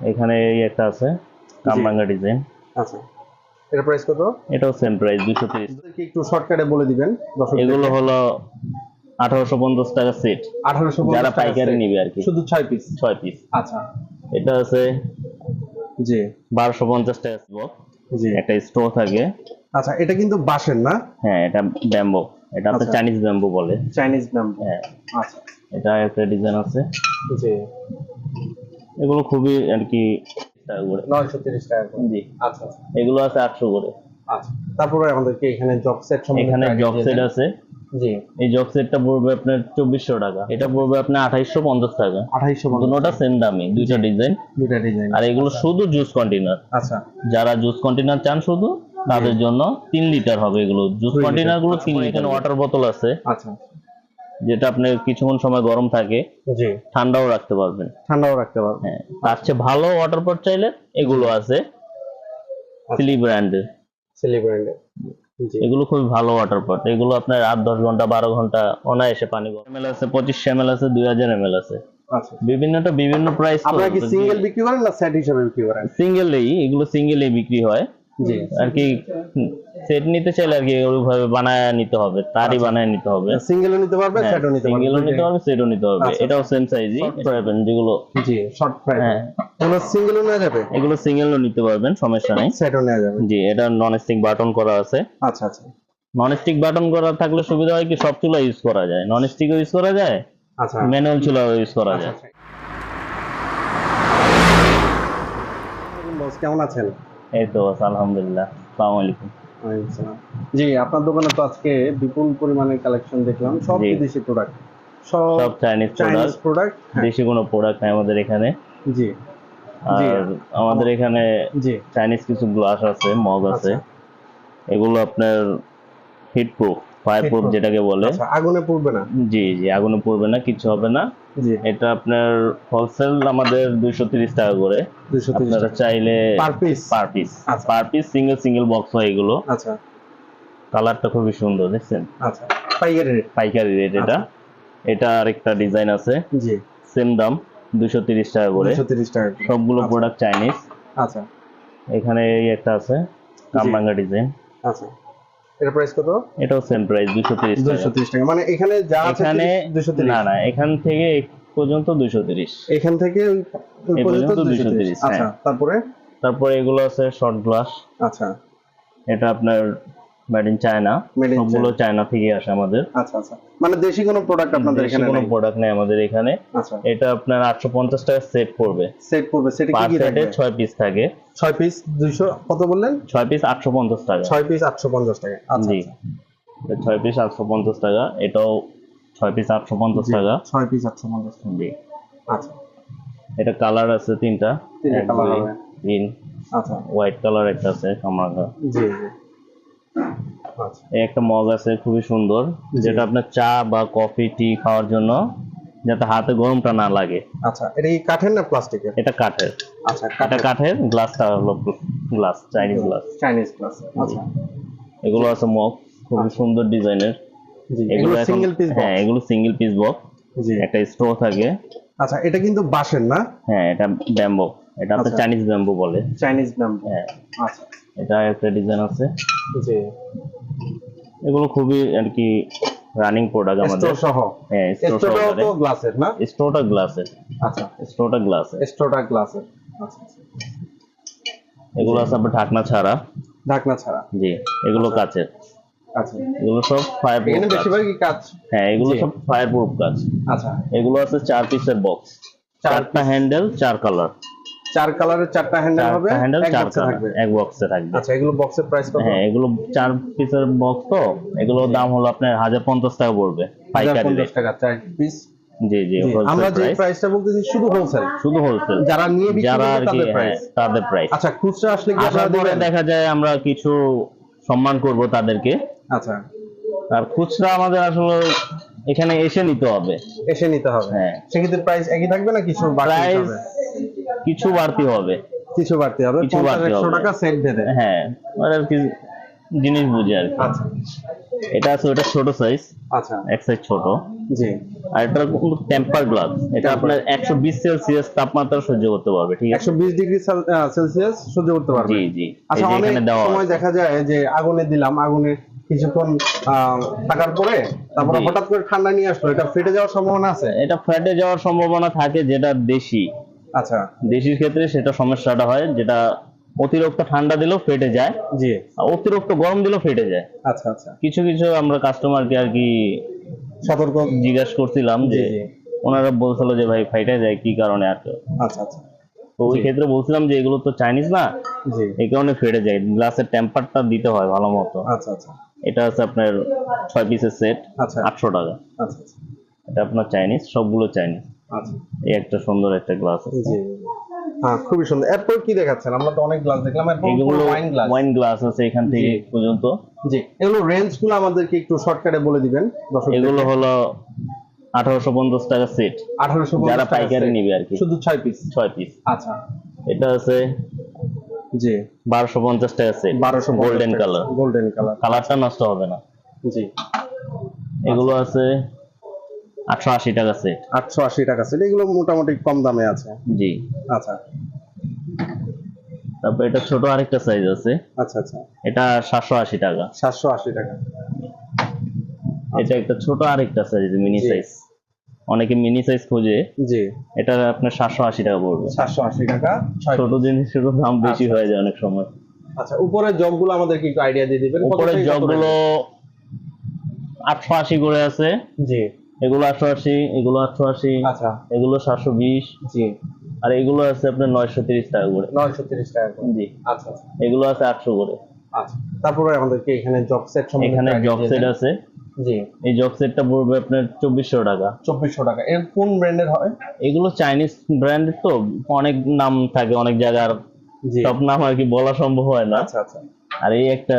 এখানে এই একটা আছে কামরাঙ্গা ডিজাইন আচ্ছা। এটা প্রাইস কত? এটাও সেম প্রাইস দুশো তিরিশ। কি একটু শর্টকাটে বলে দিবেন এগুলো হলো আঠারোশো পঞ্চাশ টাকা সেট আঠারোশো যারা পাইকারি নিবে আর কি। শুধু ছয় পিস ছয় পিস আচ্ছা। এটা আছে জি। বারোশো পঞ্চাশ টাকা বক্স জি। একটা স্টো থাকে। আচ্ছা এটা কিন্তু বাঁশের না? হ্যাঁ এটা ব্যাম্বো। এটা আপনার আচ্ছা। চাইনিজ ব্যাম্বো বলে। Chinese bamboo. হ্যাঁ। আচ্ছা। এটা একটা ডিজাইন আছে। জি। এগুলো খুবই আর কি টাকা করে নয়শো তিরিশ টাকা করে। জি। আচ্ছা আচ্ছা। এগুলো আছে আটশো করে। আচ্ছা তারপরে আমাদেরকে এখানে জব সেট এখানে idea সেট আছে। জি। এই জগ সেটটা পড়বে আপনার চব্বিশশো টাকা। এটা পড়বে আপনার আঠাইশশো পঞ্চাশ টাকা। আঠাইশশো দুটোটা সেম দামি দুইটা ডিজাইন দুইটা ডিজাইন আর এগুলো শুধু জুস কন্টেনার আচ্ছা। যারা জুস কন্টেনার চান শুধু তাদের জন্য তিন লিটার হবে এগুলো। জুস কন্টেনারগুলো তিন লিটার ওয়াটার বোতল আছে আচ্ছা। যেটা আপনি কিছুক্ষণ সময় গরম থাকে জি। ঠান্ডাও রাখতে পারবেন। ঠান্ডাও রাখতে পারব হ্যাঁ তার চেয়ে ভালো ওয়াটার পট চাইলে এগুলো আছে। সিলি ব্র্যান্ডের সেলিব্রেন্ডে জি। এগুলো খুবই ভালো ওয়াটার পট এগুলো আপনার আট দশ ঘণ্টা বারো ঘণ্টা অনায়াসে পানি গরম। এমএল আছে পঁচিশশো এমএল আছে দুই হাজার এমএল আছে। আচ্ছা। বিভিন্নটা বিভিন্ন প্রাইস আপনারা কি সিঙ্গেল বিক্রি করেন না সেট হিসেবে বিক্রি করেন? সিঙ্গেলেই এগুলো সিঙ্গেলই বিক্রি হয়। জি আর কি সেট নিতে চাইলে আর কি ওইভাবে বানায় নিতে হবে তারই আচ্ছা। বানায় নিতে হবে। সিঙ্গেলও নিতে পারবে সেটও নিতে পারবে সিঙ্গেলও নিতে পারবে সেটও নিতে হবে আচ্ছা। এটাও সেম সাইজই পাবেন যেগুলো জি শর্ট ফ্রাই হ্যাঁ। এগুলো সিঙ্গেলও নেওয়া যাবে? এগুলো সিঙ্গেলও নিতে পারবেন সমস্যা নেই। সেটও নেওয়া যাবে। জি এটা নন স্টিক বাটন করা আছে। আচ্ছা আচ্ছা। নন স্টিক বাটন করা থাকলে সুবিধা হয় কি সব চুলা ইউজ করা যায়। নন স্টিকও ইউজ করা যায় আচ্ছা। ম্যানুয়াল চুলাও ইউজ করা আচ্ছা যায়। কেমন আছেন? এই তো আলহামদুলিল্লাহ। সালাম আলাইকুম। জি আপনার দোকানে তো আজকে বিপুল পরিমাণে কালেকশন দেখলাম। সব। বিদেশি প্রোডাক্ট সব চাইনিজ চাইনিজ প্রোডাক্ট দেশি কোনো প্রোডাক্ট নাই আমাদের এখানে। জি। জি। আর আমাদের এখানে জি। চাইনিজ কিছু গ্লাস আছে মগ আছে। আচ্ছা। এগুলো আপনার হিট প্রুফ ফায়ার প্রুফ যেটাকে বলে। আচ্ছা আগুনে পুড়বে না? জি জি আগুনে পড়বে না কিছু হবে না। এটা আপনার হোলসেল আমাদের দুইশো তিরিশ টাকা করে। আপনারা চাইলে পার পিস পার পিস আচ্ছা। Per piece single single box হয় এগুলো। আচ্ছা। কালারটা খুবই সুন্দর দেখছেন? আচ্ছা। পাইকারি রেট পাইকারি রেট এটা। আচ্ছা। এটা আরেকটা ডিজাইন আছে। জি। সেম দাম দুইশো তিরিশ টাকা করে। দুশো তিরিশ টাকা করে। সবগুলো আচ্ছা। প্রোডাক্ট চাইনিজ আচ্ছা। এখানে এই একটা আছে। কামরাঙ্গা ডিজাইন আচ্ছা। এটা প্রাইস কত? এটাও সেম প্রাইস 230 230 টাকা। মানে এখানে যা আছে এখানে দুশো তিরিশ। না না এখান থেকে পর্যন্ত দুইশো তিরিশ। এখান থেকে ওই- পর্যন্ত পর্যন্ত দুশো 230 আচ্ছা হ্যাঁ। তারপরে? তারপরে এগুলো আছে শর্ট গ্লাস আচ্ছা। এটা আপনার মেড ইন চায়না সবগুলো চায়না থেকে আসে আমাদের। আচ্ছা আচ্ছা। মানে দেশি কোনো প্রোডাক্ট আপনাদের এখানে কোনো প্রোডাক্ট নেই আমাদের এখানে। আচ্ছা। এটা আপনার আটশো পঞ্চাশ টাকা সেট পড়বে। সেট করবে সেটা কি কি থাকবে? ছয় পিস থাকে। ছয় পিস দুইশো কত বললেন? ছয় পিস আটশো পঞ্চাশ টাকা। ছয় পিস আটশো পঞ্চাশ টাকা। আচ্ছা জি। এটা ছয় পিস আটশো পঞ্চাশ টাকা। এটাও ছয় পিস আটশো পঞ্চাশ জি, টাকা। ছয় পিস আটশো পঞ্চাশ টাকা। জি। আচ্ছা। এটা কালার আছে তিনটা। তিনটা দুই, হবে। তিন। আচ্ছা। হোয়াইট কালার একটা আছে কামরাঙ্গা জি জি। একটা মগ আছে খুবই সুন্দর যেটা আপনার চা বা কফি টি খাওয়ার জন্য যাতে হাতে গরমটা না লাগে। আচ্ছা এটা কি কাঠের না প্লাস্টিকের? এটা কাঠের। আচ্ছা এটা কাঠের গ্লাসটা হলো glass Chinese glass. Chinese plus আচ্ছা। এগুলো আছে মগ খুবই সুন্দর ডিজাইনের। জি এগুলো সিঙ্গেল পিস হ্যাঁ এগুলো সিঙ্গেল পিস বক্স জি। একটা স্ট্রো থাকে। আচ্ছা এটা কিন্তু বাঁশের না? হ্যাঁ এটা ব্যাম্বো। এটা আপনার আচ্ছা। চাইনিজ ব্যাম্বো বলে। চাইনিজ ব্যাম্বু হ্যাঁ। আচ্ছা। এটা একটা ডিজাইন আছে। জি। এগুলো খুবই আর কি রানিং প্রোডাক্ট আমাদের। স্টোর সহ। হ্যাঁ স্টোর স্টোরটাও তো গ্লাসের না? স্টোরটা গ্লাসের আচ্ছা। স্টোরটা গ্লাসের স্টোরটা গ্লাসের আচ্ছা আচ্ছা। এগুলো আছে আপনার ঢাকনা ছাড়া। ঢাকনা ছাড়া। জি এগুলো কাচের। আচ্ছা। এগুলো সব ফায়ার প্রুফ এখানে বেশিরভাগই কাজ হ্যাঁ এগুলো সব ফায়ার প্রুফ কাজ। আচ্ছা। এগুলো আছে চার পিসের বক্স চারটা হ্যান্ডেল চার কালার চার কালারের চারটা হ্যান্ডেল হবে হ্যান্ডেল চার থাকবে। এক বক্সে থাকবে। আচ্ছা এগুলো বক্সের প্রাইস কত? হ্যাঁ এগুলো চার পিসের বক্স তো এগুলোর দাম হলো আপনার হাজার পঞ্চাশ টাকা পড়বে পাইকারি 1050 টাকা চার পিস জি জি আমরা যে প্রাইসটা বলতেছি শুধু হোলসেল শুধু হোলসেল যারা নিয়ে বিক্রি যারা তাদের হ্যাঁ, প্রাইস তাদের প্রাইস আচ্ছা খুচরা আসলে কি আসার পরে? দেখা যায় আমরা কিছু সম্মান করব তাদেরকে। আচ্ছা। আর খুচরা আমাদের আসলে এখানে এসে নিতে হবে। এসে নিতে হবে। হ্যাঁ। সেক্ষেত্রে প্রাইস একই থাকবে না কিছু বাড়তি হবে? কিছু বাড়তি হবে। কিছু বাড়তি হবে কিছু বাড়তি হবে। টাকা সেট ভেদে। হ্যাঁ আর আর কি জিনিস বুঝে আর আচ্ছা। এটা আছে ওটা ছোট সাইজ আচ্ছা। এক সাইজ ছোট। জি। আর এটা টেম্পার গ্লাস এটা আপনার একশো বিশ সেলসিয়াস তাপমাত্রা সহ্য করতে পারবে ঠিক আছে? একশো বিশ ডিগ্রি সেলসিয়াস সহ্য করতে পারবে। জি জি। আচ্ছা অনেক এখানে দেওয়া সময় দেখা যায় যে আগুনে দিলাম আগুনে কিছুক্ষণ থাকার পরে তারপরে হঠাৎ করে ঠান্ডা নিয়ে আসলো এটা ফেটে যাওয়ার সম্ভাবনা আছে? এটা ফেটে যাওয়ার সম্ভাবনা থাকে যেটা দেশি। আচ্ছা। দেশির ক্ষেত্রে সেটা সমস্যাটা হয় যেটা অতিরিক্ত ঠান্ডা দিলেও ফেটে যায় জি। অতিরিক্ত গরম দিলেও ফেটে যায়। আচ্ছা আচ্ছা। কিছু কিছু আমরা কাস্টমারকে আর কি সতর্ক। জিজ্ঞাসা করছিলাম যে ওনারা বলছিল যে ভাই ফাইটে যায় কি কারণে আর? কি আচ্ছা আচ্ছা। তো ওই ক্ষেত্রে বলছিলাম যে এগুলো তো চাইনিজ না জি। এই কারণে ফেটে যায়। গ্লাসের টেম্পারটা দিতে হয় ভালো মতো। আচ্ছা আচ্ছা। এটা আছে আপনার ছয় পিসের সেট আচ্ছা। আটশো টাকা। আচ্ছা আচ্ছা। এটা আপনার চাইনিজ সবগুলো চাইনিজ আচ্ছা। এই একটা সুন্দর একটা গ্লাস আছে। জি। হ্যাঁ খুবই সুন্দর। এরপর কি দেখাচ্ছেন? আমরা তো অনেক গ্লাস দেখলাম এরপর এগুলো ওয়াইন গ্লাস ওয়াইন গ্লাস আছে এখান থেকে পর্যন্ত। জি এগুলো রেঞ্জগুলো আমাদেরকে একটু শর্টকাটে বলে দিবেন। এগুলো হলো আঠারোশো পঞ্চাশ টাকা সেট 1850 যারা পাইকারি। নিবে আর কি শুধু ছয় পিস ছয় পিস আচ্ছা। এটা আছে জি। বারোশো পঞ্চাশ টাকা সেট বারোশো গোল্ডেন কালার গোল্ডেন কালার কালারটা নষ্ট হবে না। জি। এগুলো আছে আটশো আশি টাকা সেট আটশো আশি টাকা সেট এগুলো মোটামুটি কম দামে আছে। জি। আচ্ছা। তারপর এটা ছোট আরেকটা সাইজ আছে। আচ্ছা আচ্ছা। এটা সাতশো আশি টাকা। সাতশো আশি টাকা। এটা একটা ছোট আরেকটা সাইজ মিনি সাইজ অনেকে মিনি সাইজ খোঁজে। জি। এটা আপনার সাতশো আশি টাকা পড়বে। সাতশো আশি টাকা। ছোট জিনিসেরও দাম বেশি আচ্ছা। হয়ে যায় অনেক সময়। আচ্ছা উপরের জবগুলো আমাদেরকে একটু আইডিয়া দিয়ে দিবেন। কত উপরে থেকে কত জগগুলো range? আটশো আশি করে আছে। জি। এগুলো আটশো আশি এগুলো আটশো আশি আচ্ছা। এগুলো সাতশো বিশ। জি। আর এগুলো আছে আপনার নয়শো তিরিশ টাকা করে। নয়শো তিরিশ টাকা করে। জি। আচ্ছা আচ্ছা। এগুলো আছে আটশো করে। আচ্ছা। তারপরে আমাদেরকে এখানে জব সেট এখানে জগ সেট আছে। জি। এই জগ সেটটা পড়বে আপনার চব্বিশশো টাকা। চব্বিশশো টাকা। এর কোন ব্র্যান্ডের হয়? এগুলো চাইনিজ ব্র্যান্ডের তো অনেক নাম থাকে অনেক জায়গার সব নাম আর কি বলা সম্ভব হয় না। আচ্ছা আচ্ছা। আর এই একটা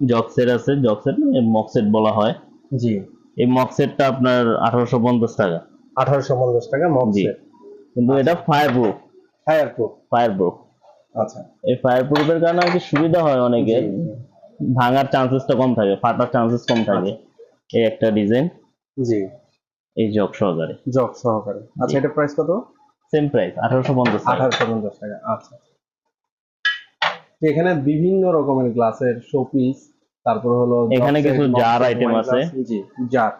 জগ সেট আছে জগ সেট মক সেট বলা হয়। জি। এই মক সেটটা আপনার আঠারোশো পঞ্চাশ টাকা। আঠারোশো পঞ্চাশ টাকা মব জি। সেট কিন্তু এটা fireproof fireproof fireproof আচ্ছা। এই ফায়ার প্রুফের কারণে আর কি সুবিধা হয় অনেকের। ভাঙার চান্সেসটা কম থাকে ফাটার চান্সেস কম থাকে। এই একটা ডিজাইন জি। এই জগ সহকারে। জগ সহকারে। আচ্ছা এটা প্রাইস কত? সেম প্রাইস আঠারোশো পঞ্চাশ টাকা। আঠারোশো পঞ্চাশ টাকা আচ্ছা। এখানে বিভিন্ন রকমের গ্লাসের শোপিস তারপর হলো এখানে কিছু item wine আছে। জি জার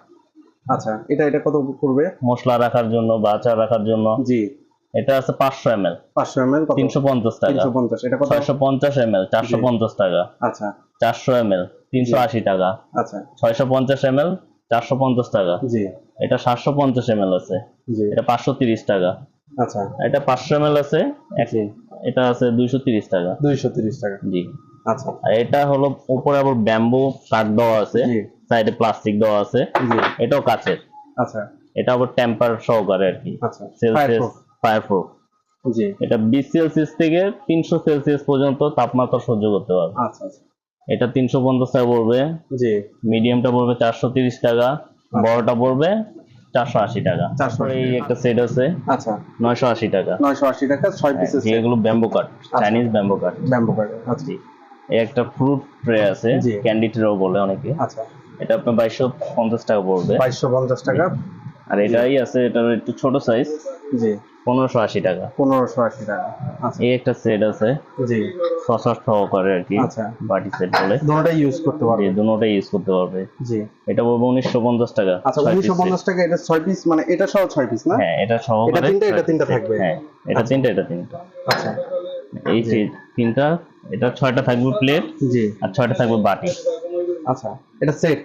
আচ্ছা এটা এটা কত করবে মশলা রাখার জন্য বা আচার রাখার জন্য। জি। এটা আছে পাঁচশো এম এল পাঁচশো এম এল কত? তিনশো পঞ্চাশ টাকা। তিনশো পঞ্চাশ এটা কত? ছয়শো পঞ্চাশ এম এল চারশো পঞ্চাশ টাকা। আচ্ছা। চারশো এম এল তিনশো আশি টাকা। আচ্ছা। ছয়শো পঞ্চাশ এম এল চারশো পঞ্চাশ টাকা। জি। এটা সাতশো পঞ্চাশ এম এল আছে। জি। এটা পাঁচশো তিরিশ টাকা। আচ্ছা। এটা পাঁচশো এম এল আছে এটা আছে দুইশো তিরিশ টাকা। দুইশো তিরিশ টাকা। জি। আচ্ছা। আর এটা হলো উপরে আবার ব্যাম্বু কাঠ দেওয়া আছে সাইডে প্লাস্টিক দেওয়া আছে এটাও কাচের। আচ্ছা। এটা আবার টেম্পার সহকারে আর কি আচ্ছা। Celsius Fireproof। জি। এটা বিশ সেলসিয়াস থেকে তিনশো সেলসিয়াস পর্যন্ত তাপমাত্রা সহ্য করতে পারবে। আচ্ছা আচ্ছা। এটা তিনশো পঞ্চাশ টাকা পড়বে। জি। মিডিয়ামটা পড়বে চারশো তিরিশ টাকা। বড়টা পড়বে চারশো আশি টাকা। 480 এই একটা সেট আছে। আচ্ছা। নয়শো আশি টাকা। নয়শো আশি টাকা ছয় পিসের এগুলো ব্যাম্বো কাঠ। চাইনিজ ব্যাম্বো কাঠ। ব্যাম্বু আচ্ছা। এই একটা ফ্রুট ট্রে আছে জি। ক্যান্ডি ট্রেও বলে অনেকে। আচ্ছা। এটা আপনার বাইশশো পঞ্চাশ টাকা পড়বে। বাইশশো পঞ্চাশ টাকা। আর এটাই আছে এটার একটু ছোট সাইজ জি। পনেরোশো আশি টাকা। পনেরোশো আশি টাকা। আচ্ছা। এই একটা সেট আছে। জি। সসার সহকারে আর কি আচ্ছা। বাটি সেট বলে। দুটোটাই ইউজ করতে পারবে। দুটোটাই ইউজ করতে পারবে। জি। এটা বলব উনিশশো পঞ্চাশ টাকা আচ্ছা উনিশশো পঞ্চাশ টাকা এটা ছয় পিস মানে এটা সহ ছয় পিস না? হ্যাঁ এটা সহকারে এটা তিনটা, এটা তিনটা থাকবে। হ্যাঁ এটা তিনটা এটা তিনটা। আচ্ছা। এই যে তিনটা এটা ছয়টা থাকবে প্লেট জি। আর ছয়টা থাকবে বাটি। আচ্ছা এটা সেট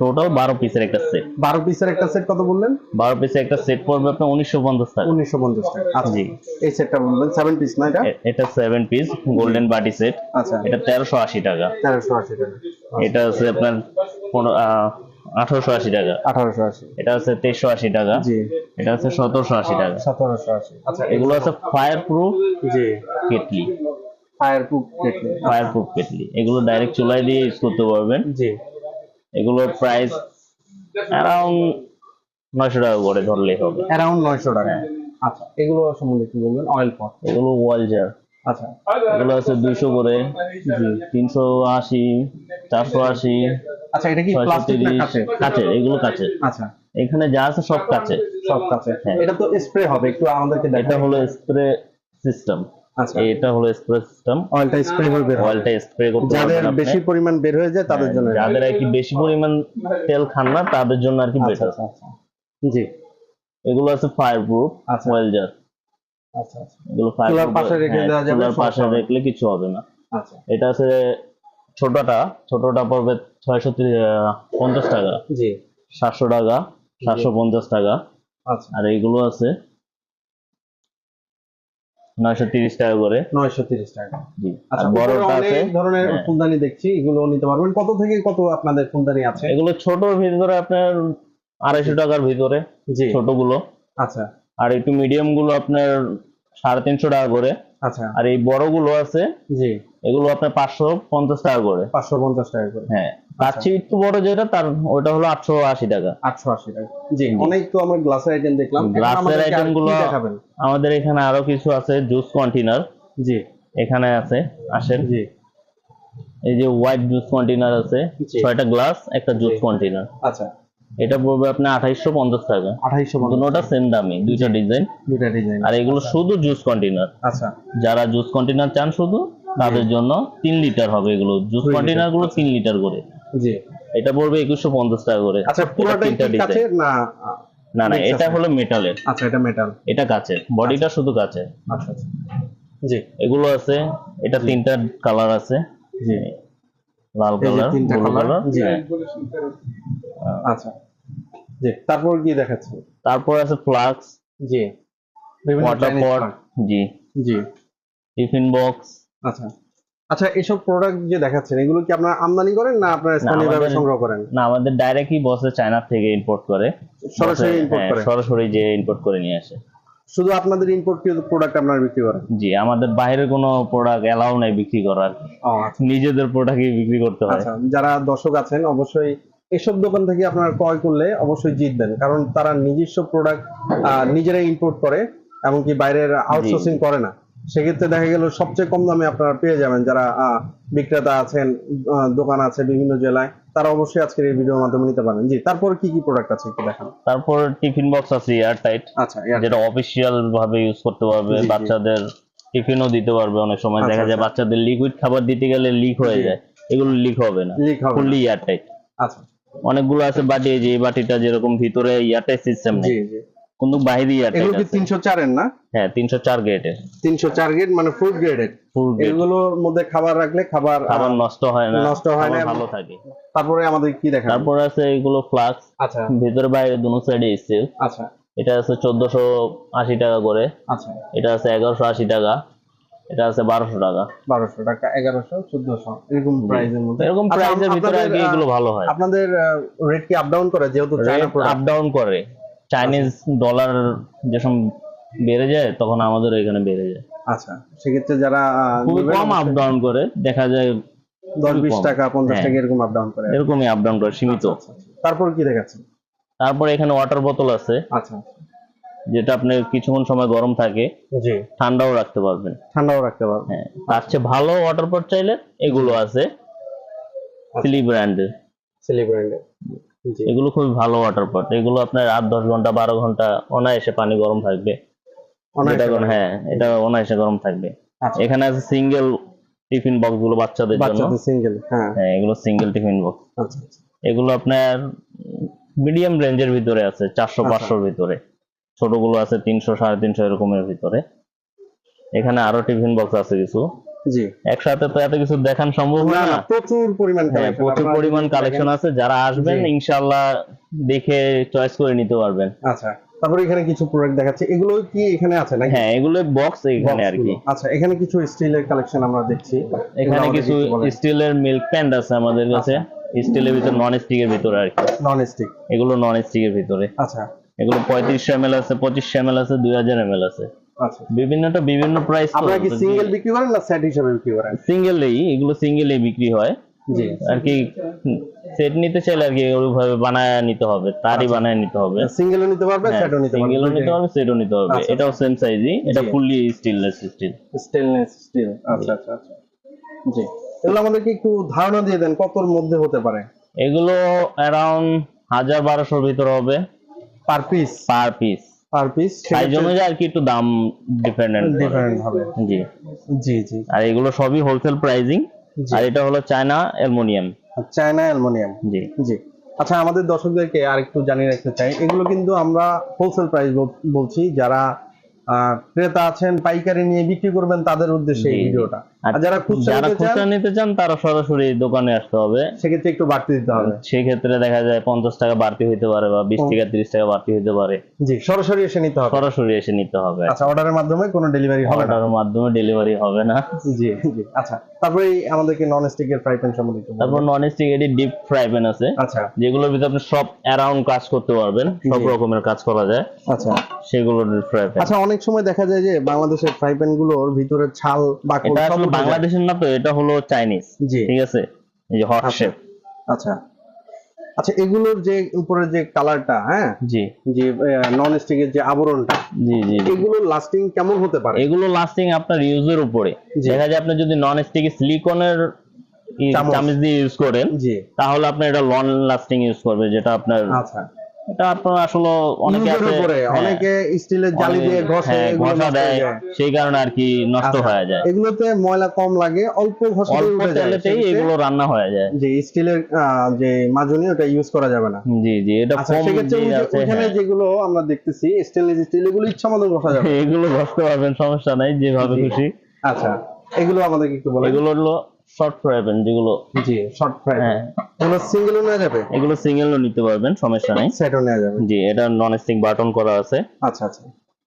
টোটাল বারো পিসের একটা সেট বারো পিসের একটা সেট কত বললেন? বারো পিসের একটা সেট পড়বে আপনার উনিশশো পঞ্চাশ টাকা। উনিশশো পঞ্চাশ টাকা। আচ্ছা জি। এই সেটটা বললেন সেভেন পিস না এটা? এটা সেভেন পিস গোল্ডেন বাটি সেট আচ্ছা। এটা তেরোশো আশি টাকা। তেরোশো আশি টাকা। এটা আছে আপনার আঠারোশো আশি টাকা। আঠারোশো আশি। এটা আছে তেইশশো আশি টাকা। জি। এটা আছে সতেরোশো আশি টাকা। সতেরোশো আশি। আচ্ছা এগুলো আছে ফায়ার প্রুফ জি। Kettle. Fireproof kettle fireproof kettle এগুলো ডাইরেক্ট চুলায় দিয়ে ইউজ করতে পারবেন। জি। এগুলোর প্রাইস অ্যারাউন্ড নয়শো টাকা করে ধরলেই হবে। অ্যারাউন্ড নয়শো টাকা। আচ্ছা এগুলো সম্বন্ধে কি বলবেন অয়েল পট এগুলো ওয়াল জার আচ্ছা। এগুলো আছে দুইশো করে। তিনশো আশি চারশো আশি আচ্ছা এটা কি প্লাস্টিক না কাঁচের? এগুলো কাছে আচ্ছা। এখানে যা আছে সব কাছে সব কাঁচের। হ্যাঁ। এটা তো স্প্রে হবে একটু আমাদেরকে এটা দেখা হলো স্প্রে সিস্টেম এটা হলো স্প্রে সিস্টেম অয়েলটা স্প্রে হবে। অয়েলটা স্প্রে করতে যাদের বেশি পরিমাণ বের হয়ে যায় তাদের হ্যাঁ, জন্য। যাদের আর কি বেশি পরিমাণ তেল খান না তাদের জন্য আর কি আচ্ছা বেটার আচ্ছা আচ্ছা। জি। এগুলো আছে ফায়ার প্রুফ আচ্ছা। ওয়েলজার আচ্ছা আচ্ছা। এগুলো ফায়ার পাশে রেখে দেওয়া যাবে, সমস্যা পাশে রাখলে কিছু হবে না। আচ্ছা। এটা আছে ছোটটা ছোটটা পড়বে ছয়শো পঞ্চাশ টাকা। জি। সাতশো টাকা সাতশো পঞ্চাশ টাকা। আচ্ছা। আর এইগুলো আছে নয়শো তিরিশ টাকা করে। নয়শো তিরিশ টাকা। জি। আচ্ছা বড়টা আছে ধরনের হ্যাঁ। ফুলদানি দেখছি এগুলো নিতে পারবেন। কত থেকে কত আপনাদের ফুলদানি আছে? এগুলো ছোটর ভিতরে আপনার আড়াইশো টাকার ভিতরে জি। ছোটগুলো। আচ্ছা। আর একটু মিডিয়ামগুলো আপনার সাড়ে তিনশো টাকা করে। আচ্ছা। আর এই বড়গুলো আছে জি। এগুলো আপনার পাঁচশো পঞ্চাশ টাকা করে। পাঁচশো পঞ্চাশ টাকা করে। হ্যাঁ। তার চেয়ে একটু বড় যেটা তার ওটা হলো আটশো আশি টাকা। আটশো আশি টাকা। জি। অনেক তো আমরা গ্লাসের আইটেম দেখলাম। গ্লাসের আইটেমগুলো দেখাবেন? আমাদের এখানে আরও কিছু আছে জুস কন্টেনার জি। এখানে আছে আসেন। জি। এই যে হোয়াইট জুস কন্টেনার আছে ছয়টা গ্লাস একটা জুস কন্টেনার আচ্ছা। এটা পড়বে আপনার আঠাইশো পঞ্চাশ টাকা। আঠাইশো দুটোটা সেম দামি দুইটা ডিজাইন দুইটা ডিজাইন আর এগুলো শুধু জুস কন্টেনার আচ্ছা। যারা জুস কন্টেনার চান শুধু তাদের জন্য তিন লিটার হবে এগুলো। জুস কন্টেনারগুলো তিন লিটার করে। জি। এটা পড়বে একুশশো পঞ্চাশ টাকা করে। আচ্ছা পুরোটাই কি কাচের না না না এটা হলো মেটালের আচ্ছা এটা মেটাল এটা কাচের। বডিটা শুধু কাচের। আচ্ছা আচ্ছা। জি। এগুলো আছে এটা তিনটা কালার আছে। জি। লাল কালার তিনটা কালার জি। আচ্ছা। জি তারপর কি দেখাচ্ছে। তারপর আছে ফ্লাক্স জি। ওয়াটার পট জি। জি। টিফিন বক্স আচ্ছা। আচ্ছা এসব প্রোডাক্ট যে দেখাচ্ছেন এগুলো কি আপনারা আমদানি করেন না আপনারা স্থানীয়ভাবে সংগ্রহ করেন? না আমাদের ডাইরেক্টলি বসে চায়না থেকে ইম্পোর্ট করে। সরাসরি ইম্পোর্ট হ্যাঁ, করে? সরাসরি যে ইম্পোর্ট করে নিয়ে আসে। শুধু আপনাদের ইম্পোর্ট প্রোডাক্ট আপনারা বিক্রি করেন? জি আমাদের বাইরের কোনো প্রোডাক্ট এলাও নাই বিক্রি করার। আচ্ছা। নিজেদের প্রোডাক্টই বিক্রি করতে হয়। আচ্ছা যারা দর্শক আছেন অবশ্যই এসব দোকান থেকে আপনারা ক্রয় করলে অবশ্যই জিতবেন কারণ তারা নিজস্ব প্রোডাক্ট নিজেরাই ইম্পোর্ট করে এমনকি বাইরের আউটসোর্সিং করে না। সেক্ষেত্রে দেখা গেল সবচেয়ে কম দামে আপনারা পেয়ে যাবেন। যারা বিক্রেতা আছেন দোকান আছে বিভিন্ন জেলায় তারা অবশ্যই আজকের এই ভিডিওর মাধ্যমে নিতে পারেন জি তারপর কি কি প্রোডাক্ট আছে একটু দেখান। তারপর টিফিন বক্স আছে এয়ার টাইট আচ্ছা যেটা অফিসিয়াল ভাবে ইউজ করতে পারবে। বাচ্চাদের টিফিনও দিতে পারবে অনেক সময়। আচ্ছা, দেখা যায় আচ্ছা। বাচ্চাদের লিকুইড খাবার দিতে গেলে লিক হয়ে যায়। এগুলো লিক হবে না। লিক হবে ফুললি এয়ার টাইট আচ্ছা। অনেকগুলো আছে বাটি এই যে বাটিটা যেরকম ভিতরে এয়ার টাইট সিস্টেম নেই। জি জি। কিন্তু বাইরে এয়ার এগুলো কি তিনশো চারের না? হ্যাঁ তিনশো চার গ্রেডের তিনশো চার গ্রেড মানে ফুড গ্রেডের এগুলোর মধ্যে খাবার রাখলে খাবার খাবার নষ্ট হয় না নষ্ট হয় না ভালো থাকে। তারপরে আমাদের কি দেখা তারপর আছে এগুলো ফ্লাক্স আচ্ছা। ভিতরে বাইরে দুনো সাইডে স্টিল আচ্ছা। এটা আছে চোদ্দশো আশি টাকা করে। আচ্ছা। এটা আছে এগারোশো আশি টাকা। এটা আছে বারোশো টাকা। বারোশো টাকা এগারোশো চোদ্দশো এরকম প্রাইসের মধ্যে। এরকম আচ্ছা, প্রাইসের ভিতরে আর এগুলো ভালো হয়। আপনাদের রেট কি আপ ডাউন করে? যেহেতু চায়না প্রোডাক্ট আপ ডাউন করে। চাইনিজ ডলার যখন বেড়ে যায় তখন আমাদের এখানে বেড়ে যায়। আচ্ছা সেক্ষেত্রে যারা খুবই কম আপ ডাউন করে দেখা যায় দশ বিশ টাকা পঞ্চাশ হ্যাঁ। টাকা এরকম আপ ডাউন করে। এরকমই আপ ডাউন করে সীমিত। আচ্ছা, আচ্ছা। তারপর কি দেখাচ্ছেন? তারপর এখানে ওয়াটার বোতল আছে। আচ্ছা। যেটা আপনি কিছুক্ষণ সময় গরম থাকে জি। ঠান্ডাও রাখতে পারবেন। ঠান্ডাও রাখতে পারবেন। হ্যাঁ তার চেয়ে ভালো ওয়াটার পট চাইলে এগুলো আছে। সিলি ব্র্যান্ডের সেলিব্রেন্ডে জি এগুলো খুবই ভালো ওয়াটার পট এগুলো আপনার আট দশ ঘণ্টা বারো ঘণ্টা অনায়াসে পানি গরম থাকবে। হ্যাঁ এটা অনায়াসে গরম থাকবে। আচ্ছা। এখানে আছে সিঙ্গেল টিফিন বক্সগুলো বাচ্চাদের জন্য। সিঙ্গেল হ্যাঁ। হ্যাঁ এগুলো সিঙ্গেল টিফিন বক্স। এগুলো আপনার মিডিয়াম রেঞ্জের ভিতরে আছে চারশো আচ্ছা। পাঁচশোর ভিতরে। ছোটগুলো আছে তিনশো সাড়ে তিনশো এরকমের ভিতরে। এখানে আরও টিফিন বক্স আছে কিছু। জি। একসাথে তো এত কিছু দেখান সম্ভব না। প্রচুর পরিমাণ হ্যাঁ প্রচুর পরিমাণ কালেকশন আছে যারা আসবেন দেখে চয়েস করে নিতে পারবেন। আচ্ছা তারপরে এখানে কিছু প্রোডাক্ট দেখাচ্ছে। এগুলো কি এখানে আছে নাকি? হ্যাঁ এগুলো বক্স এখানে আর কি। আচ্ছা এখানে কিছু স্টিলের কালেকশন আমরা দেখছি। এখানে কিছু। স্টিলের মিল্ক প্যান্ট আছে আমাদের কাছে। স্টিলের ভিতরে নন স্টিকের ভিতরে আর কি। নন স্টিক এগুলো নন স্টিকের ভিতরে। আচ্ছা। এগুলো পঁয়ত্রিশশো এম আছে পঁচিশশো এম আছে দুই হাজার এম আছে। আচ্ছা বিভিন্নটা বিভিন্ন প্রাইস আপনারা কি সিঙ্গেল বিক্রি করেন না সেট হিসেবে বিক্রি করেন? সিঙ্গেলেই এগুলো সিঙ্গেলেই বিক্রি হয়। জি। আর কি সেট নিতে চাইলে আর কি ওইভাবে বানায় নিতে হবে তারই আচ্ছা। বানায় নিতে হবে। সিঙ্গেলও নিতে পারবে সেটও নিতে পারবে সিঙ্গেলও নিতে পারবে সেটও নিতে হবে আচ্ছা, এটাও সেম সাইজই এটা fully stainless steel stainless steel আচ্ছা আচ্ছা আচ্ছা। জি। এগুলো আমাদেরকে একটু ধারণা দিয়ে দেন কতর মধ্যে হতে পারে? এগুলো অ্যারাউন্ড হাজার বারোশোর ভিতর হবে। Per piece per piece per piece size অনুযায়ী আর কি একটু দাম ডিফারেন্ট ডিফারেন্ট হবে। জি। জি জি। আর এগুলো সবই হোলসেল প্রাইজিং আর এটা হলো চায়না অ্যালুমিনিয়াম চায়না অ্যালুমিনিয়াম জি। জি। আচ্ছা আমাদের দর্শকদেরকে আরেকটু জানিয়ে রাখতে চাই। এগুলো কিন্তু আমরা হোলসেল প্রাইস বলছি। যারা আহ, ক্রেতা আছেন পাইকারি নিয়ে বিক্রি করবেন তাদের উদ্দেশ্যে এই। ভিডিওটা। আর আর যারা খুচরা যারা নিতে চান খুচরা নিতে চান তারা সরাসরি দোকানে আসতে হবে। সেক্ষেত্রে একটু বাড়তি দিতে হবে। সেক্ষেত্রে দেখা যায় পঞ্চাশ টাকা বাড়তি হইতে পারে বা বিশ টাকা তিরিশ টাকা বাড়তি হইতে পারে। জি সরাসরি এসে নিতে হবে। সরাসরি এসে নিতে হবে। আচ্ছা অর্ডারের মাধ্যমে কোনো ডেলিভারি হবে অর্ডারের মাধ্যমে ডেলিভারি হবে না। জি জি আচ্ছা তারপরে আমাদেরকে নন স্টিকের ফ্রাই প্যান সম্বন্ধে তারপর নন স্টিক এটি ডিপ ফ্রাই প্যান আছে। আচ্ছা। যেগুলোর ভিতরে আপনি সব অ্যারাউন্ড কাজ করতে পারবেন সব রকমের কাজ করা যায়। আচ্ছা। সেগুলো ফ্রাই প্যান আচ্ছা অনেক সময় দেখা যায় যে বাংলাদেশের ফ্রাই প্যানগুলোর ভিতরে ছাল বা বাংলাদেশের না তো এটা হলো চাইনিজ ঠিক আছে? এই যে হট আচ্ছা। শেপ আচ্ছা। আচ্ছা এগুলোর যে উপরের যে কালারটা হ্যাঁ? জি। যে নন স্টিকের যে আবরণটা জি জি এগুলো লাস্টিং কেমন হতে পারে? এগুলো লাস্টিং আপনার ইউজের উপরে। দেখা যায় আপনি যদি নন স্টিক সিলিকনের চামচ। চামচ দিয়ে ইউজ করেন জি। তাহলে আপনি এটা লং লাস্টিং ইউজ করবে যেটা আপনার আচ্ছা। এটা আপনার আসলে অনেকে আছে হ্যাঁ, অনেকে স্টিলের জালি দিয়ে ঘষে হ্যাঁ, ঘষা দেয় সেই কারণে আর কি নষ্ট আচ্ছা, হয়ে যায়। এগুলোতে ময়লা কম লাগে অল্প ঘষে অল্প তেলেতেই এগুলো রান্না হয়ে যায়। যে স্টিলের যে মাজনি ওটা ইউজ করা যাবে না। জি জি এটা আচ্ছা ওইখানে হ্যাঁ। যেগুলো আমরা দেখতেছি স্টেনলেস স্টিল এগুলো ইচ্ছা মতো ঘষা যাবে। এগুলো ঘষতে পারবেন সমস্যা নাই যেভাবে খুশি। আচ্ছা এগুলো আমাদেরকে একটু বলেন। এগুলো হলো শর্ট যেগুলো জি শর্ট ফ্রাই হ্যাঁ। এগুলো সিঙ্গেলও নেওয়া যাবে? এগুলো সিঙ্গেলও নিতে পারবেন সমস্যা নাই। সেটও নেওয়া যাবে। জি এটা নন স্টিক বাটন করা আছে। আচ্ছা আচ্ছা।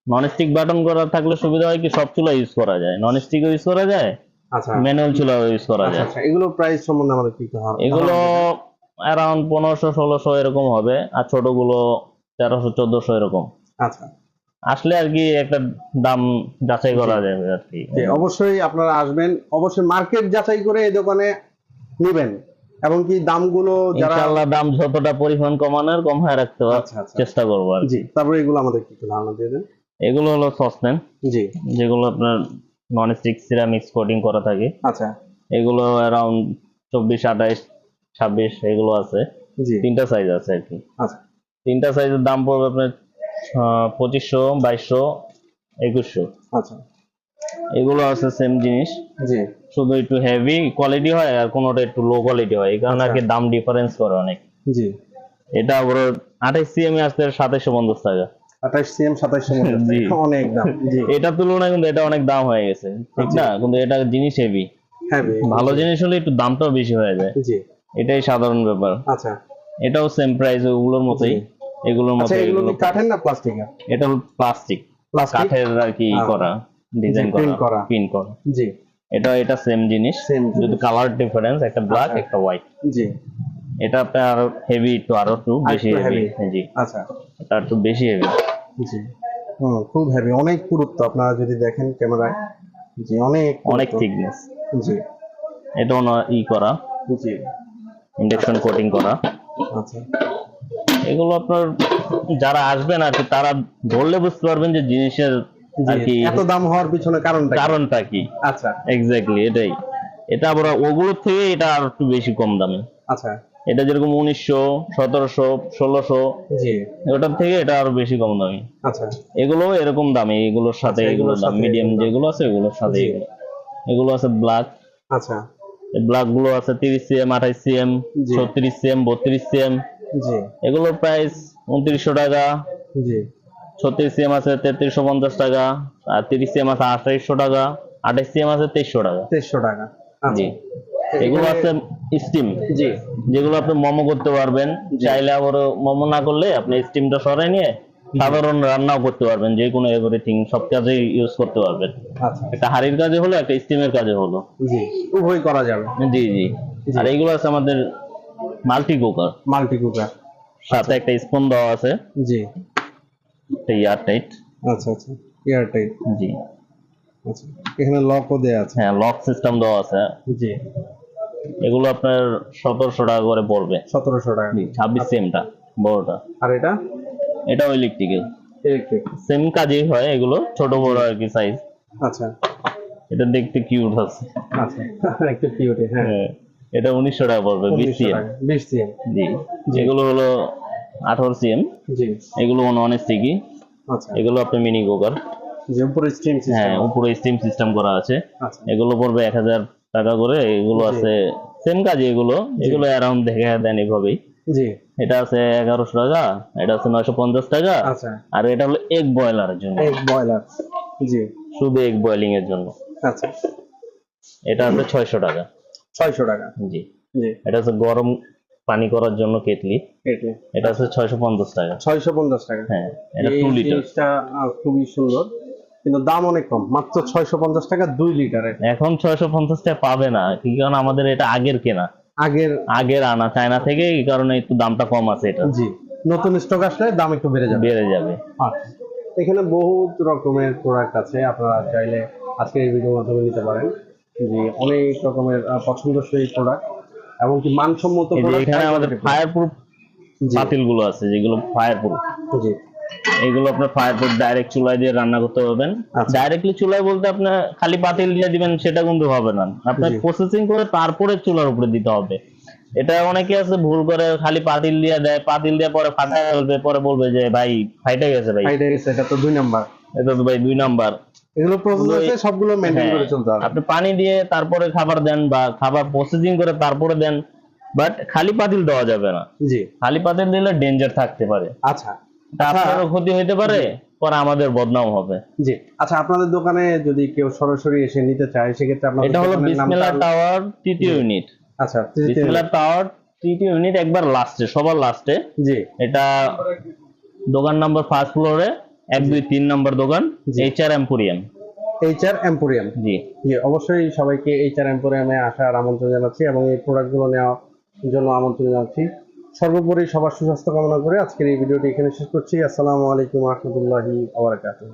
নন স্টিক বাটন করা থাকলে সুবিধা হয় কি সব চুলা ইউজ করা যায়। নন স্টিকও ইউজ করা যায় আচ্ছা। ম্যানুয়াল চুলাও ইউজ করা আচ্ছা যায়। আচ্ছা এগুলো প্রাইস সম্বন্ধে আমাদের কি ধারণা? এগুলো অ্যারাউন্ড পনেরোশো ষোলোশো এরকম হবে আর ছোটগুলো তেরোশো চোদ্দশো এরকম। আচ্ছা। আসলে আর কি একটা দাম যাচাই করা যাবে আর কি। অবশ্যই আপনারা আসবেন। অবশ্যই মার্কেট যাচাই করে এই দোকানে নেবেন। এবং কি দামগুলো যারা ইনশাআল্লাহ দাম যতটা পরিমাণ কমানোর কমায় রাখতে আচ্ছা আচ্ছা। চেষ্টা করব আর জি তারপরে এগুলো আমাদের একটু ধারণা দিয়ে দেন। এগুলো হলো সসপ্যান। জি। যেগুলো আপনার নন স্টিক সিরামিক্স কোটিং করা থাকে। আচ্ছা। এগুলো অ্যারাউন্ড চব্বিশ আঠাইশ ছাব্বিশ এগুলো আছে। জি। তিনটা সাইজ আছে আর কি। আচ্ছা। তিনটা সাইজের দাম পড়বে আপনার পঁচিশশো বাইশশো একুশশো। আচ্ছা। এগুলো আছে সেম জিনিস। জি। শুধু একটু হেভি কোয়ালিটি হয় আর কোনোটা একটু লো কোয়ালিটি হয়। এই কারণে আর কি দাম ডিফারেন্স করে অনেক। জি। এটা আবার আঠাইশ সিএম আসতে সাতাইশশো পঞ্চাশ টাকা। আঠাশ সিএম সাতাইশশো অনেক দাম। জি। এটার তুলনায় কিন্তু এটা অনেক দাম হয়ে গেছে। ঠিক না? কিন্তু এটা জিনিস হেভি ভালো জিনিস হলে একটু দামটাও বেশি হয়ে যায়। জি। এটাই সাধারণ ব্যাপার। আচ্ছা। এটাও সেম প্রাইস ওগুলোর মতোই। এগুলোর আচ্ছা মতো এগুলো কাঠের না প্লাস্টিকের এটা হলো প্লাস্টিক। প্লাস্টিক? কাঠের আর কি করা ডিজাইন করা। পিন করা। জি। এটা এটা সেম জিনিস যদি কালার ডিফারেন্স একটা ব্ল্যাক আচ্ছা। একটা হোয়াইট জি। এটা আপনার আরও হেভি একটু আরও একটু বেশি হেভি জি। আচ্ছা। এটা একটু বেশি হেভি জি। হুম খুব হেভি অনেক পুরুত্ব আপনারা যদি দেখেন ক্যামেরায়। জি অনেক অনেক। থিকনেস জি। এটাও না ই করা। জি। ইন্ডাকশন কোটিং করা। আচ্ছা। এগুলো আপনার যারা আসবেন আর কি তারা ধরলে বুঝতে পারবেন যে জিনিসের আর কি এত দাম হওয়ার পিছনে কারণটা কারণটা কি? আচ্ছা। এক্স্যাক্টলি এটাই। এটা আবার ওগুলোর থেকে এটা আর একটু বেশি কম দামে। আচ্ছা। এটা যেরকম উনিশশো সতেরোশো ষোলোশো ওটার থেকে এটা আরও বেশি কম দামি। আচ্ছা। এগুলো এরকম দামে এগুলোর সাথে আচ্ছা, এগুলোর দাম। মিডিয়াম যেগুলো আছে এগুলোর সাথে এগুলো। এগুলো আছে ব্ল্যাক আচ্ছা। ব্ল্যাকগুলো আছে তিরিশ সিএম আঠাইশ সিএম। ছত্রিশ সিএম বত্রিশ সিএম জি। এগুলোর প্রাইস উনত্রিশশো টাকা। জি। ছত্রিশ সিএম আছে তেত্রিশশো পঞ্চাশ টাকা আর তিরিশ সিএম আছে আঠাইশশো টাকা আঠাইশ সিএম আছে তেইশশো টাকা। তেইশশো টাকা। আচ্ছা। জি। এগুলো আছে স্টিম জি। যেগুলো আপনি মোমো করতে পারবেন চাইলে আবার মোমো না করলে আপনি স্টিমটা সরাই নিয়ে সাধারণ রান্নাও করতে পারবেন যে কোনো এভরিথিং সব কাজে ইউজ করতে পারবেন। আচ্ছা। একটা হাড়ির কাজে হলো একটা স্টিমের কাজে হলো। জি। উভয় করা যাবে। জি জি। আর এইগুলো আছে আমাদের মাল্টি কুকার মাল্টি কুকার সাথে একটা স্পুন দেওয়া আছে। জি। একটা ইয়ার টাইট। আচ্ছা আচ্ছা। Air tight. জি। আচ্ছা। এখানে লকও দেওয়া আছে। হ্যাঁ লক সিস্টেম দেওয়া আছে। জি। এগুলো আপনার সতেরোশো টাকা করে পড়বে। সতেরোশো টাকা। ছাব্বিশ সেমটা বড়টা। আর এটা? এটাও ইলেকট্রিক্যাল ইলেকট্রিক সেম কাজেই হয় এগুলো ছোট বড় আর কি সাইজ আচ্ছা। এটা দেখতে কিউট আছে। আচ্ছা। একটু কিউটি হ্যাঁ। হ্যাঁ, এটা উনিশশো টাকা পড়বে বিশ 1900 সিএম। বিশ সিএম। জি এগুলো হলো আঠারো সিএম। জি। এগুলো নন স্টিকি আচ্ছা। এগুলো আপনি মিনি কুকার উপরে স্টিম হ্যাঁ উপরে স্টিম সিস্টেম করা আছে। আচ্ছা। এগুলো পড়বে এক হাজার টাকা করে। এগুলো আছে সেম কাজে এগুলো। এগুলো অ্যারাউন্ড দেখে দেন এভাবেই। জি। এটা আছে এগারোশো টাকা এটা আছে নয়শো পঞ্চাশ টাকা। আচ্ছা। আর এটা হলো এগ বয়লারের জন্য। এক বয়লার জি। শুধু এগ বয়লিং এর জন্য। আচ্ছা। এটা আছে ছয়শো টাকা। ছয়শো টাকা। জি। জি। এটা আছে গরম পানি করার জন্য কেটলি। এটা আছে ছয়শো পঞ্চাশ টাকা। ছয়শো পঞ্চাশ টাকা। হ্যাঁ এটা টু লিটার খুবই সুন্দর। কিন্তু দাম অনেক কম। মাত্র ছয়শো পঞ্চাশ টাকা দুই লিটারের এখন ছয়শো পঞ্চাশ টাকা পাবে না কি কারণ আমাদের এটা আগের কেনা। আগের। আগের আনা চায়না থেকে এই কারণে একটু দামটা কম আছে এটা। জি। নতুন স্টক আসলে দাম একটু বেড়ে যাবে। বেড়ে যাবে। আচ্ছা। এখানে বহুত রকমের প্রোডাক্ট আছে আপনারা চাইলে আজকে এই ভিডিওর মাধ্যমে নিতে পারেন। যে অনেক রকমের পছন্দসই প্রোডাক্ট এবং কি মানসম্মত এখানে আমাদের quality ফায়ার প্রুফ জি। গুলো আছে যেগুলো ফায়ার প্রুফ জি। এগুলো আপনার ফায়ার প্রুফ ডাইরেক্ট চুলায় দিয়ে রান্না করতে পারবেন। আচ্ছা। ডাইরেক্টলি চুলায় বলতে আপনার খালি পাতিল দিয়ে দিবেন সেটা কিন্তু হবে না। আপনার প্রসেসিং করে তারপরে চুলার উপরে দিতে হবে। এটা অনেকে আছে ভুল করে খালি পাতিল দিয়ে দেয় পাতিল দিয়ে পরে ফাটায় ফেলবে পরে বলবে যে ভাই ফাইটে গেছে ভাই। হাইডে গেছে এটা তো দুই নাম্বার। এটা তো ভাই দুই নাম্বার। এগুলো প্রসেস আছে সবগুলো মেনটেন হ্যাঁ, করে চলতে হবে। আপনি পানি দিয়ে তারপরে খাবার দেন বা খাবার প্রসেসিং করে তারপরে দেন বাট খালি পাতিল দেওয়া যাবে না। জি। খালি পাতিল দিলে ডেঞ্জার থাকতে পারে। আচ্ছা। আপনারও ক্ষতি পারে পরে আমাদের বদনাম হবে। জি। আচ্ছা আপনাদের দোকানে যদি কেউ সরাসরি এসে নিতে চায় সেক্ষেত্রে আপনাদের এটা হলো বিসমিল্লাহ টাওয়ার তৃতীয় ইউনিট আচ্ছা বিসমিল্লাহ টাওয়ার তৃতীয় ইউনিট একবার লাস্টে সবার লাস্টে জি। এটা দোকান নাম্বার ফার্স্ট ফ্লোরে এক দুই তিন নম্বর দোকান H R H R emporium H R emporium জি। জি অবশ্যই সবাইকে এইচআর এম্পোরিয়ামে আসার আমন্ত্রণ জানাচ্ছি এবং এই প্রোডাক্টগুলো নেওয়ার জন্য আমন্ত্রণ জানাচ্ছি। সর্বোপরি সবার সুস্বাস্থ্য কামনা করে আজকের এই ভিডিওটি এখানে শেষ করছি। আসসালামু আলাইকুম রহমতুল্লাহি আবরাকাতুহ